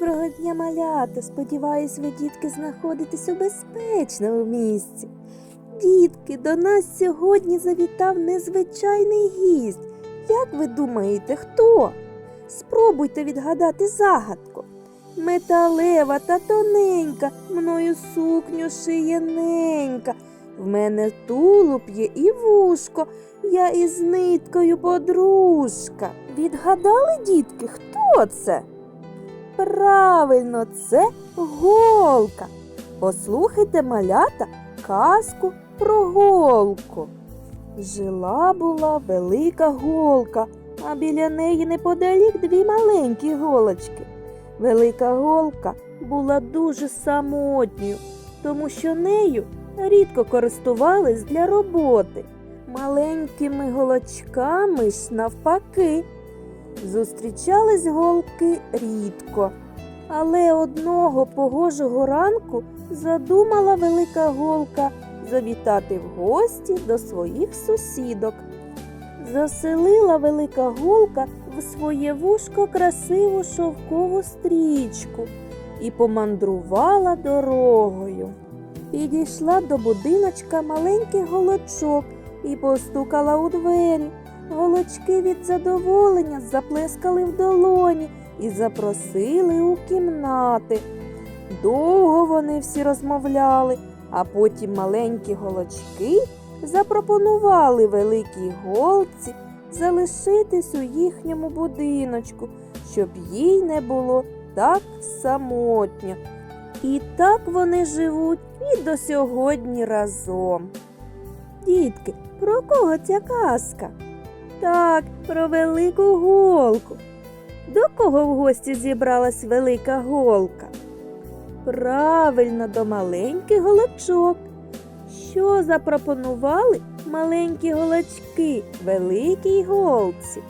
Доброго дня, малята! Сподіваюсь, ви, дітки, знаходитесь у безпечному місці. Дітки, до нас сьогодні завітав незвичайний гість. Як ви думаєте, хто? Спробуйте відгадати загадку. Металева та тоненька, мною сукню шиє ненька. В мене тулуб є і вушко, я із ниткою подружка. Відгадали, дітки, хто це? Правильно, це голка. Послухайте, малята, казку про голку. Жила була велика голка, а біля неї неподалік дві маленькі голочки. Велика голка була дуже самотньою, тому що нею рідко користувались для роботи. Маленькими голочками ж навпаки. Зустрічались голки рідко, але одного погожого ранку задумала велика голка завітати в гості до своїх сусідок. Заселила велика голка в своє вушко красиву шовкову стрічку і помандрувала дорогою. Підійшла до будиночка маленьких голочок і постукала у двері. Голочки від задоволення заплескали в долоні і запросили у кімнати. Довго вони всі розмовляли, а потім маленькі голочки запропонували великій голці залишитись у їхньому будиночку, щоб їй не було так самотньо. І так вони живуть і до сьогодні разом. Дітки, про кого ця казка? Так, про велику голку. До кого в гості зібралась велика голка? Правильно, до маленьких голочок. Що запропонували маленькі голочки великій голці?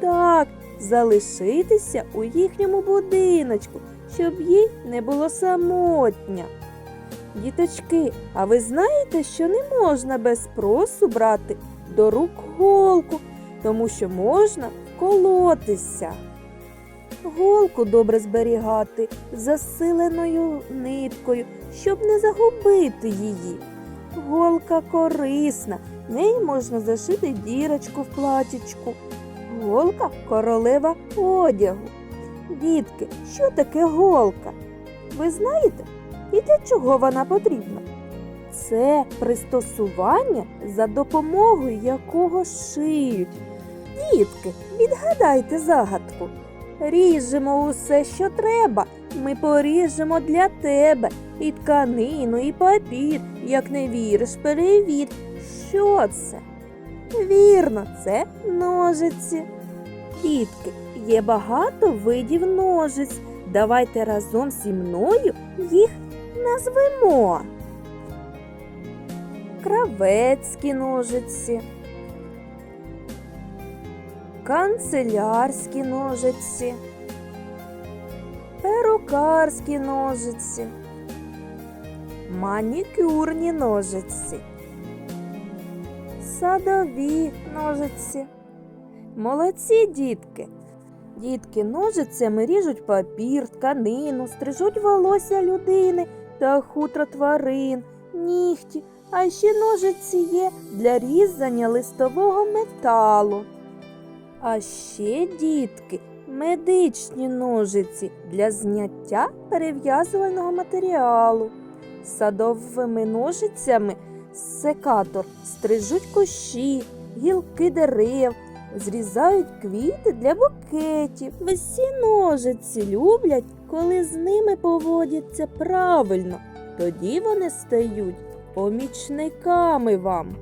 Так, залишитися у їхньому будиночку, щоб їй не було самотня. Діточки, а ви знаєте, що не можна без спросу брати до рук голку, тому що можна колотися. Голку добре зберігати засиленою ниткою, щоб не загубити її. Голка корисна, неї можна зашити дірочку в платічку. Голка королева одягу. Дітки, що таке голка? Ви знаєте? І для чого вона потрібна? Це пристосування, за допомогою якого шиють. Дітки, відгадайте загадку. Ріжемо усе, що треба. Ми поріжемо для тебе і тканину, і папір. Як не віриш, перевір, що це. Вірно, це ножиці. Дітки, є багато видів ножиць. Давайте разом зі мною їх назвемо. Кравецькі ножиці, канцелярські ножиці, перукарські ножиці, манікюрні ножиці, садові ножиці. Молодці дітки! Дітки ножицями ріжуть папір, тканину, стрижуть волосся людини та хутро тварин, нігті, а ще ножиці є для різання листового металу. А ще, дітки, медичні ножиці для зняття перев'язувального матеріалу. Садовими ножицями секатор стрижуть кущі, гілки дерев, зрізають квіти для букетів. Всі ножиці люблять, коли з ними поводяться правильно. Тоді вони стають помічниками вам.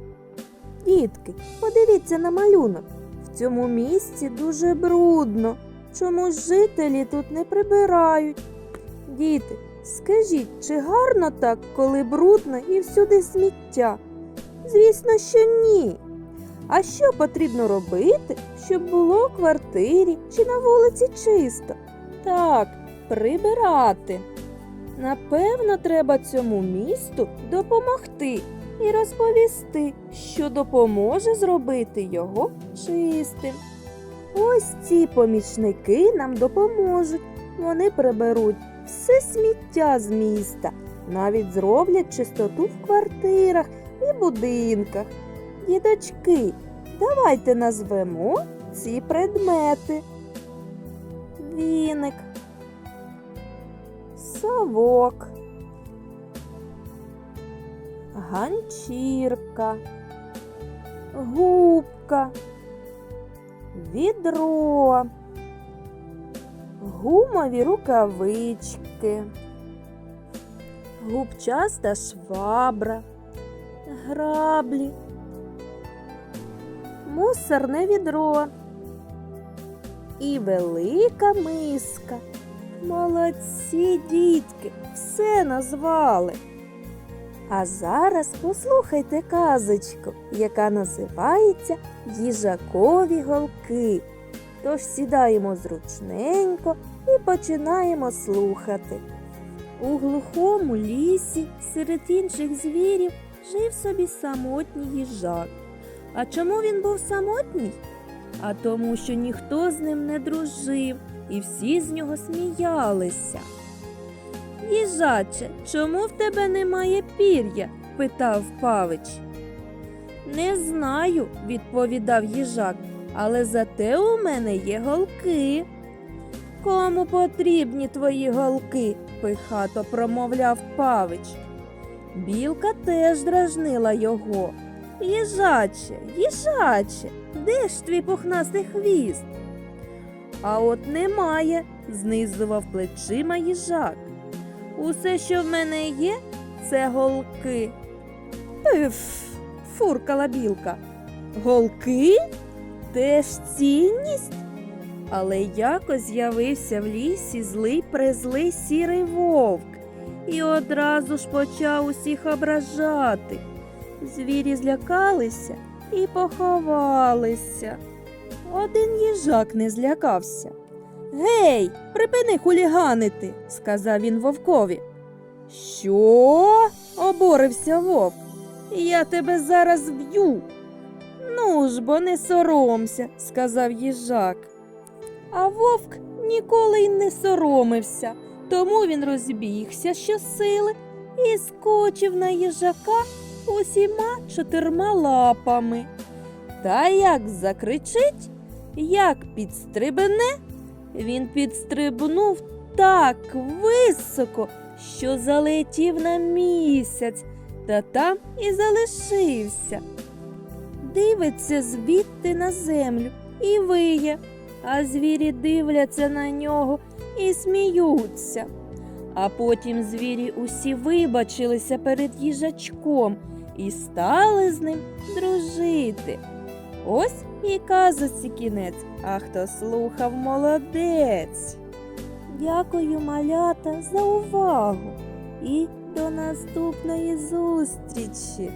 Дітки, подивіться на малюнок. В цьому місці дуже брудно. Чомусь жителі тут не прибирають. Діти, скажіть, чи гарно так, коли брудно і всюди сміття? Звісно, що ні. А що потрібно робити, щоб було у квартирі чи на вулиці чисто? Так, прибирати. Напевно, треба цьому місту допомогти і розповісти, що допоможе зробити його чистим. Ось ці помічники нам допоможуть. Вони приберуть все сміття з міста, навіть зроблять чистоту в квартирах і будинках. Діточки, давайте назвемо ці предмети. Віник, совок, ганчірка, губка, відро, гумові рукавички, губчаста швабра, граблі, мусорне відро і велика миска. Молодці, дітки, все назвали. А зараз послухайте казочку, яка називається Їжакові голки. Тож сідаємо зручненько і починаємо слухати. У глухому лісі серед інших звірів жив собі самотній їжак. А чому він був самотній? А тому, що ніхто з ним не дружив, і всі з нього сміялися. Їжаче, чому в тебе немає пір'я? питав павич. Не знаю, відповідав їжак, але зате у мене є голки. Кому потрібні твої голки? пихато промовляв павич. Білка теж дражнила його. Їжаче, їжаче, де ж твій пухнастий хвіст? А от немає, знизував плечима їжак. Усе, що в мене є, це голки. Пиф, фуркала білка. Голки? Теж цінність? Але якось з'явився в лісі злий призлий сірий вовк і одразу ж почав усіх ображати. Звірі злякалися і поховалися. Один їжак не злякався. Гей, припини хуліганити, сказав він вовкові. Що? оборився вовк. Я тебе зараз вб'ю. Ну ж бо не соромся, сказав їжак. А вовк ніколи й не соромився, тому він розбігся щосили і скочив на їжака усіма чотирма лапами. Та як закричить, як підстрибне, він підстрибнув так високо, що залетів на місяць, та там і залишився. Дивиться звідти на землю і виє, а звірі дивляться на нього і сміються. А потім звірі усі вибачилися перед їжачком і стали з ним дружити. Ось і казусі кінець, а хто слухав молодець. Дякую, малята, за увагу і до наступної зустрічі!